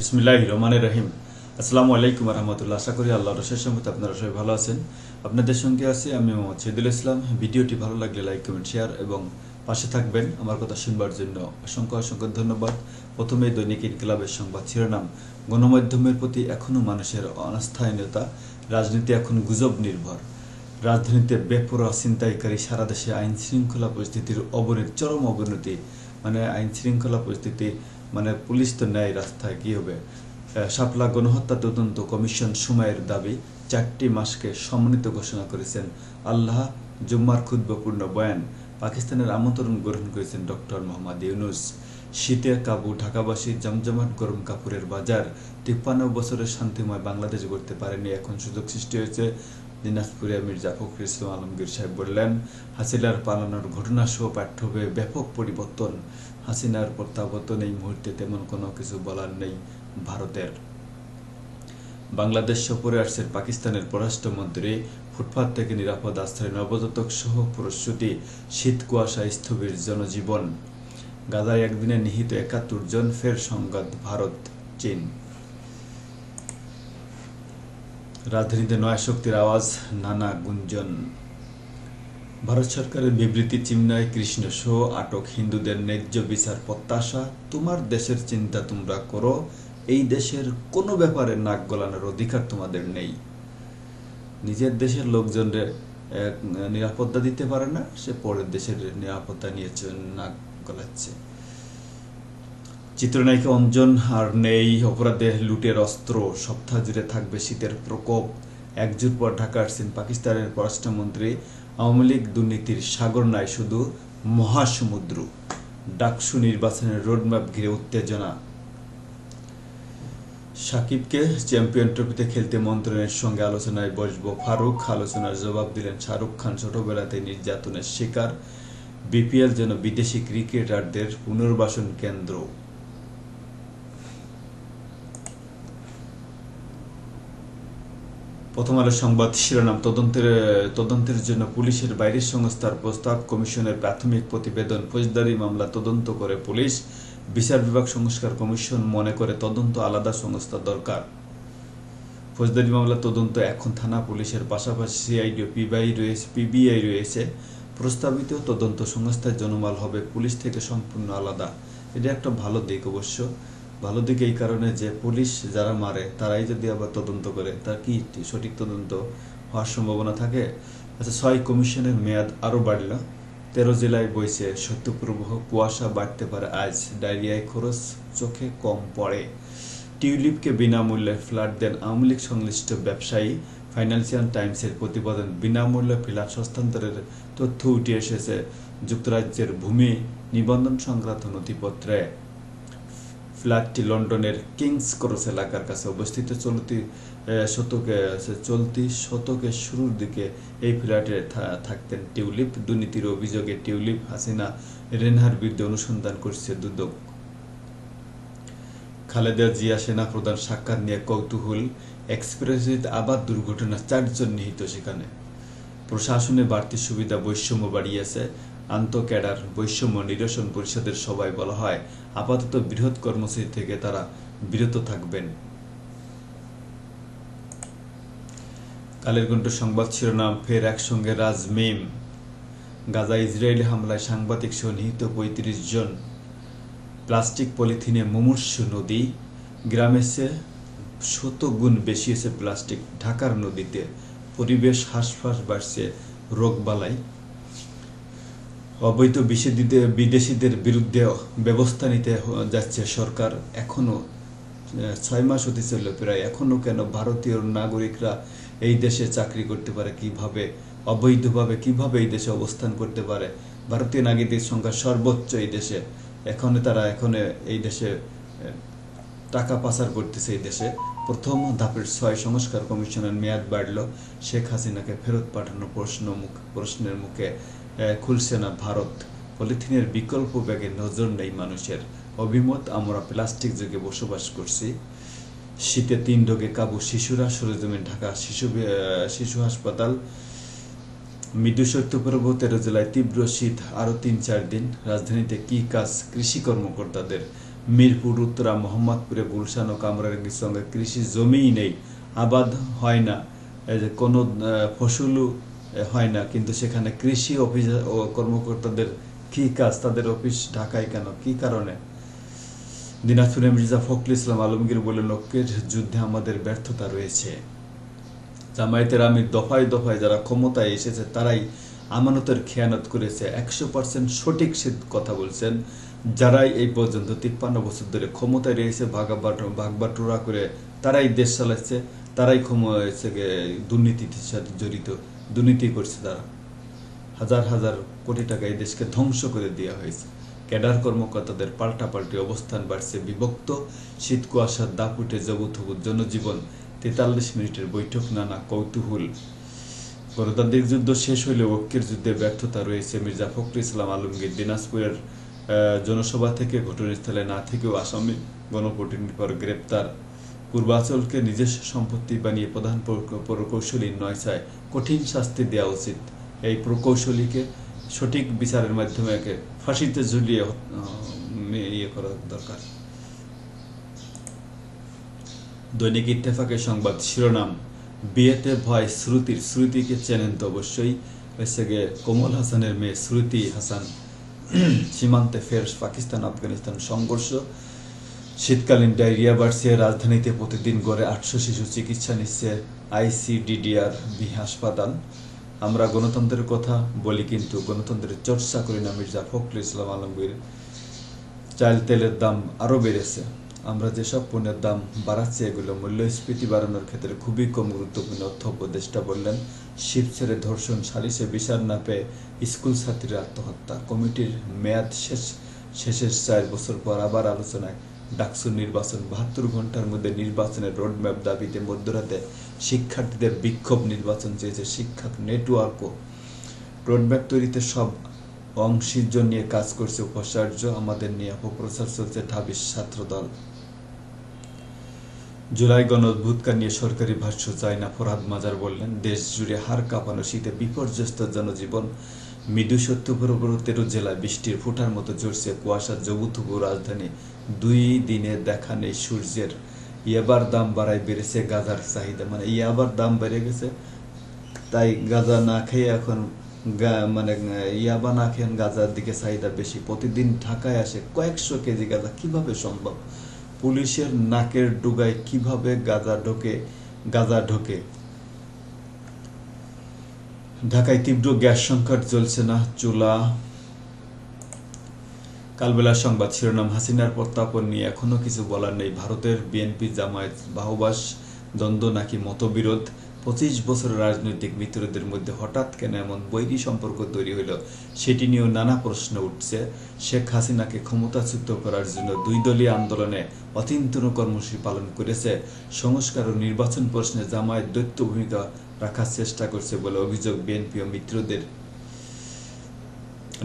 বিসমিল্লাহ রহমানের রহিম। আসসালামু আলাইকুম রহমতুল্লাহ আশা করি আল্লাহ রসের সঙ্গে আপনারা সবাই ভালো আছেন। আপনাদের সঙ্গে আছি আমি মোহাম্মদ শহীদুল ইসলাম। ভিডিওটি ভালো লাগলে লাইক, কমেন্ট, শেয়ার এবং পাশে থাকবেন। আমার কথা শুনবার জন্য অসংখ্য অসংখ্য ধন্যবাদ। প্রথমে দৈনিক ইনকিলাবের সংবাদ শিরোনাম। গণমাধ্যমের প্রতি এখনও মানুষের অনাস্থায়নতা রাজনীতি এখন গুজব নির্ভর। রাজধানীতে বেপরোয়া ছিনতাইকারী সারা দেশে আইন শৃঙ্খলা পরিস্থিতির অবনতি, চরম অবনতি। মানে আইন শৃঙ্খলা পরিস্থিতি মানে পুলিশ তো নেয় রাস্তায়, কি হবে? শাপলা গণহত্যা তদন্ত কমিশন সময়ের দাবি, চারটি মাসকে সম্মানিত ঘোষণা করেছেন আল্লাহ জুম্মার ক্ষুদ্রপূর্ণ বয়ান, পাকিস্তানের আমন্ত্রণ গ্রহণ করেছেন ডক্টর মোহাম্মদ ইউনুস। শীতে কাবু, ঢাকাবাসী জমজমাট গরম কাপড়ের বাজার, তিপ্পান্ন বছরের শান্তিময় বাংলাদেশ গড়তে পারেনি, এখন সুযোগ সৃষ্টি হয়েছে দিনাজপুরে মির্জা ফখরুল ইসলাম আলমগীর সাহেব বললেন, হাসিনার পালানোর ঘটনা সহ পাঠ্য বইয়ে ব্যাপক পরিবর্তন। হাসিনার প্রত্যাবর্তন এই মুহূর্তে তেমন কোনো কিছু বলার নেই ভারতের। বাংলাদেশ সফরে আসছেন পাকিস্তানের পররাষ্ট্রমন্ত্রী। ফুটপাত থেকে নিরাপদ আশ্রয়, নবজাতক সহ প্রস্তুতি শীত, কুয়াশা, স্থবির জনজীবন। গাজায় একদিনে নিহিত একাত্তর জন ফের সংঘাত, ভারত, চীন। রাজধানীতে নয়া শক্তির আওয়াজ নানা গুঞ্জন। ভারত সরকারের বিবৃতি চিমনায় কৃষ্ণ শো আটক হিন্দুদের ন্যায্য বিচার প্রত্যাশা তোমার দেশের চিন্তা তোমরা করো এই দেশের কোনো ব্যাপারে নাক গলানোর অধিকার তোমাদের নেই। নিজের দেশের লোকজনরে এক, নিরাপত্তা দিতে পারে না সে পরের দেশের নিরাপত্তা নিয়ে নাক গলাচ্ছে। চিত্রনায়িকা অঞ্জন আর নেই অপরাধে লুটের অস্ত্র, সপ্তাহ জুড়ে থাকবে শীতের প্রকোপ। একজুট পর ঢাকা আসছেন পাকিস্তানের পররাষ্ট্রমন্ত্রী আওয়ামী লীগ দুর্নীতির সাগর নয় শুধু মহাসমুদ্র। ডাকসু নির্বাচনের রোডম্যাপ ঘিরে উত্তেজনা। সাকিবকে চ্যাম্পিয়ন ট্রফিতে খেলতে মন্ত্রণের সঙ্গে আলোচনায় বসব ফারুক। আলোচনার জবাব দিলেন শাহরুখ খান। ছোটবেলাতে নির্যাতনের শিকার। বিপিএল যেন বিদেশি ক্রিকেটারদের পুনর্বাসন কেন্দ্র। প্রথম আলো সংবাদ শিরোনাম, তদন্তের তদন্তের জন্য পুলিশের বাইরের সংস্থার প্রস্তাব, কমিশনের প্রাথমিক প্রতিবেদন, ফৌজদারি মামলা তদন্ত করে পুলিশ, বিচার বিভাগ সংস্কার কমিশন মনে করে তদন্ত আলাদা সংস্থা দরকার। ফৌজদারি মামলা তদন্ত এখন থানা পুলিশের পাশাপাশি সিআইডি পিবিআই রয়েছে পিবিআই রয়েছে। প্রস্তাবিত তদন্ত সংস্থার জনমাল হবে পুলিশ থেকে সম্পূর্ণ আলাদা। এটা একটা ভালো দিক অবশ্য। ভালো দিকে এই কারণে যে পুলিশ যারা মারে, তারাই যদি আবার তদন্ত করে, তার কি সঠিক তদন্ত হওয়ার সম্ভাবনা থাকে? আচ্ছা ছয় কমিশনের মেয়াদ আরও বাড়ল। তেরো জেলায় বইছে শৈত্যপ্রবাহ কুয়াশা বাড়তে পারে, আজ ডায়রিয়ায় খরচ চোখে কম পড়ে। টিউলিপকে বিনামূল্যে ফ্ল্যাট দেন আওয়ামী লীগ সংশ্লিষ্ট ব্যবসায়ী। ফাইন্যান্সিয়াল টাইমসের প্রতিবেদন বিনামূল্যে ফ্ল্যাট হস্তান্তরের তথ্য উঠে এসেছে। যুক্তরাজ্যের ভূমি নিবন্ধন সংক্রান্ত নথিপত্রে। ফ্ল্যাটটি লন্ডনের কিংস ক্রস এলাকার কাছে অবস্থিত। চলতি শতকে চলতি শতকের শুরুর দিকে এই ফ্ল্যাটে থাকতেন টিউলিপ। দুর্নীতির অভিযোগে টিউলিপ হাসিনা রেনহার বিরুদ্ধে অনুসন্ধান করছে দুদক। খালেদা জিয়া সেনা প্রধান সাক্ষাৎ নিয়ে কৌতূহল এক্সপ্রেসওয়েতে আবার দুর্ঘটনা চারজন নিহিত সেখানে। প্রশাসনে বাড়তি সুবিধা বৈষম্য বাড়িয়েছে। আন্ত ক্যাডার বৈষম্য নিরসন পরিষদের সবাই বলা হয়, আপাতত বৃহৎ কর্মসূচি থেকে তারা বিরত থাকবেন। কালের কণ্ঠ সংবাদ শিরোনাম, ফের একসঙ্গে রাজমিম গাজা ইসরায়েলি হামলায় সাংবাদিক সহ নিহিত পঁয়ত্রিশ জন। প্লাস্টিক পলিথিনে মুমূর্ষ নদী। গ্রামে সে শত গুণ বেশি এসে প্লাস্টিক, ঢাকার নদীতে পরিবেশ হাঁসফাঁস বাড়ছে রোগবালাই। অবৈধ বিশেষিদের বিদেশিদের বিরুদ্ধে ব্যবস্থা নিতে যাচ্ছে সরকার এখনও। আহ, ছয় মাস হতে চলল প্রায়। এখনও কেন ভারতীয় নাগরিকরা এই দেশে চাকরি করতে পারে? কীভাবে? অবৈধভাবে কীভাবে এই দেশে অবস্থান করতে পারে? ভারতীয় নাগরিকদের সংখ্যা সর্বোচ্চ এই দেশে। এখন তারা এখন এই দেশে টাকা পাচার করতেছে এই দেশে। প্রথম ধাপের ছয় সংস্কার কমিশনের মেয়াদ বাড়ল। শেখ হাসিনাকে ফেরত পাঠানো প্রশ্ন প্রশ্নের মুখে খুলছে না ভারত পলিথিনের বিকল্প ব্যাগে নজর নেই মানুষের। অভিমত, আমরা প্লাস্টিক যুগে বসবাস করছি। শীতে তিন রোগে কাবু শিশুরা সরেজমিন ঢাকা শিশু শিশু হাসপাতাল। মৃদু শৈত্যপ্রবাহ তেরো জেলায় তীব্র শীত, আরও তিন চার দিন। রাজধানীতে কি কাজ? কৃষি কর্মকর্তাদের। মিরপুর, উত্তরা, মোহাম্মদপুরে গুলশান ও কামরাঙ্গীর সঙ্গে কৃষি জমিই নেই। আবাদ হয় না। কোনো ফসলও হয় না, কিন্তু সেখানে কৃষি অফিস ও কর্মকর্তাদের কি কাজ? তাদের অফিস ঢাকায় কেন? কি কারণে? দিনাজপুরে মির্জা ফখরুল ইসলাম আলমগীর বলে লক্ষ্যের যুদ্ধে আমাদের ব্যর্থতা রয়েছে। জামায়াতের আমির দফায় দফায় যারা ক্ষমতায় এসেছে, তারাই আমানতের খেয়ানত করেছে। একশো পার্সেন্ট সঠিক সে কথা বলছেন, যারাই এই পর্যন্ত তিপ্পান্ন বছর ধরে ক্ষমতায় রয়েছে, ভাগাবাট, ভাগবাটোরা করে তারাই দেশ চালাচ্ছে, তারাই ক্ষমতা দুর্নীতির সাথে জড়িত। দুর্নীতি করছে তারা। হাজার হাজার কোটি টাকা এই দেশকে ধ্বংস করে দেওয়া হয়েছে। ক্যাডার কর্মকর্তাদের পাল্টাপাল্টি অবস্থান বাড়ছে বিভক্ত, শীত কুয়াশার দাপুটে জবুথবুত জনজীবন, তেতাল্লিশ মিনিটের বৈঠক, নানা কৌতূহল। গণতান্ত্রিক যুদ্ধ শেষ হলেও ঐক্যের যুদ্ধে ব্যর্থতা রয়েছে মির্জা ফখরুল ইসলাম আলমগীর দিনাজপুরের জনসভা থেকে, ঘটনাস্থলে না থেকেও আসামি গণপ্রতিনিধির পর গ্রেপ্তার। পূর্বাঞ্চলকে নিজস্ব সম্পত্তি বানিয়ে প্রধান প্রকৌশলী নয় চায় কঠিন শাস্তি দেওয়া উচিত। এই প্রকৌশলীকে সঠিক বিচারের মাধ্যমে একে ফাঁসিতে ঝুলিয়ে ইয়ে করা দরকার। দৈনিক ইত্তেফাকের সংবাদ শিরোনাম, বিয়েতে ভয় শ্রুতির, শ্রুতিকে চেনেন তো অবশ্যই। হয়েছে গিয়ে কোমল হাসানের মেয়ে শ্রুতি হাসান, সীমান্তে ফের পাকিস্তান আফগানিস্তান সংঘর্ষ। শীতকালীন ডায়রিয়া বাড়ছে। রাজধানীতে প্রতিদিন গড়ে আটশো শিশু চিকিৎসা নিচ্ছে আইসিডিডিআর বি হাসপাতাল। আমরা গণতন্ত্রের কথা বলি কিন্তু গণতন্ত্রের চর্চা করি না, মির্জা ফখরুল ইসলাম আলমগীর। চাল তেলের দাম আরও বেড়েছে। আমরা যেসব পণ্যের দাম বাড়াচ্ছি, এগুলো মূল্যস্ফীতি বাড়ানোর ক্ষেত্রে খুবই কম গুরুত্বপূর্ণ অর্থ উপদেষ্টা বললেন। শিব ছেড়ে ধর্ষণ, সালিশে বিচার না পেয়ে স্কুল ছাত্রীর আত্মহত্যা। কমিটির মেয়াদ শেষ, শেষের চার বছর পর আবার আলোচনায় ডাকসু নির্বাচন, বাহাত্তর ঘণ্টার মধ্যে নির্বাচনের রোডম্যাপ দাবিতে মধ্যরাতে শিক্ষার্থীদের বিক্ষোভ নির্বাচন চেয়েছে শিক্ষা নেটওয়ার্কও। রোডম্যাপ তৈরিতে সব অংশীজন নিয়ে কাজ করছে উপাচার্য, আমাদের নিয়ে অপপ্রচার চলছে ঢাবির ছাত্রদল। জুলাই গণ নিয়ে সরকারি ভাষ্য চায় না ফরহাদ মাজার বললেন, দেশ জুড়ে হার কাঁপানো শীতে বিপর্যস্ত জনজীবন মৃদু সত্যপুর জেলায় বৃষ্টির ফোঁটার মতো ঝরছে কুয়াশা জবুথুবু রাজধানী। দুই দিনে দেখা নেই সূর্যের। ইয়াবার দাম বাড়ায় বেড়েছে গাজার চাহিদা। মানে ইয়াবার দাম বেড়ে গেছে, তাই গাঁজা না খেয়ে এখন মানে ইয়াবা না খেয়ে গাঁজার দিকে চাহিদা বেশি। প্রতিদিন ঢাকায় আসে কয়েকশো কেজি গাঁজা। কীভাবে সম্ভব? পুলিশের নাকের ডুগায় কীভাবে গাঁজা ঢোকে গাঁজা ঢোকে? ঢাকায় তীব্র গ্যাস সংকট চলছে না, চুলা। কালবেলার সংবাদ শিরোনাম, হাসিনার প্রত্যাপন নিয়ে এখনও কিছু বলার নেই। ভারতের বিএনপি জামায়াত বাহুবাস, দ্বন্দ্ব নাকি মতবিরোধ? পঁচিশ বছরের রাজনৈতিক মিত্রদের মধ্যে হঠাৎ কেন এমন বৈরী সম্পর্ক তৈরি হলো? সেটি নিয়েও নানা প্রশ্ন উঠছে। শেখ হাসিনাকে ক্ষমতাচ্যুত করার জন্য দুই দলীয় আন্দোলনে অচিন্তন কর্মসূচি পালন করেছে। সংস্কার ও নির্বাচন প্রশ্নে জামায়াত দৈত্য ভূমিকা রাখার চেষ্টা করছে বলে অভিযোগ বিএনপি ও মিত্রদের।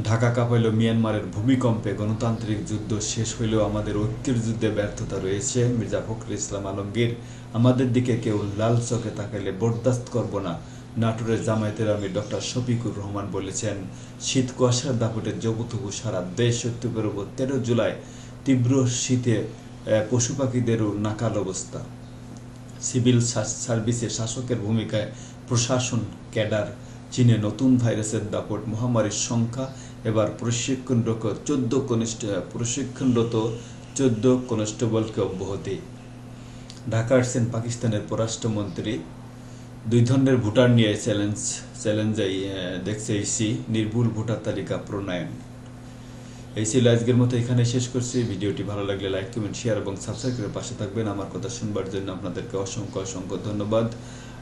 ঢাকা কাঁপাইল মিয়ানমারের ভূমিকম্পে। গণতান্ত্রিক যুদ্ধ শেষ হইলেও আমাদের ঐক্যের যুদ্ধে ব্যর্থতা রয়েছে। মির্জা ফখরুল ইসলাম আলমগীর, আমাদের দিকে কেউ লাল চোখে তাকাইলে বরদাস্ত করব না নাটোরের জামায়াতের আমি ডক্টর শফিকুর রহমান বলেছেন। শীত কুয়াশার দাপটে জবুথবু সারা দেশ সত্যপের উপর তেরো জুলাই, তীব্র শীতে পশু পাখিদেরও নাকাল অবস্থা। সিভিল সা- সার্ভিসে শাসকের ভূমিকায় প্রশাসন, ক্যাডার, চীনে নতুন ভাইরাসের দাপট মহামারীর সংখ্যা, এবার প্রশিক্ষণরত চোদ্দ কনিষ্ঠ, প্রশিক্ষণরত চোদ্দ কনস্টেবলকে অব্যাহতি। ঢাকা আসছেন পাকিস্তানের পররাষ্ট্রমন্ত্রী। দুই ধরনের ভোটার নিয়ে চ্যালেঞ্জ, চ্যালেঞ্জে দেখছে ইসি নির্ভুল ভোটার তালিকা প্রণয়ন। এই ছিল আজকের মতো এখানে শেষ করছি। ভিডিওটি ভালো লাগলে লাইক, কমেন্ট শেয়ার এবং সাবস্ক্রাইব করে পাশে থাকবেন। আমার কথা শুনবার জন্য আপনাদেরকে অসংখ্য অসংখ্য ধন্যবাদ।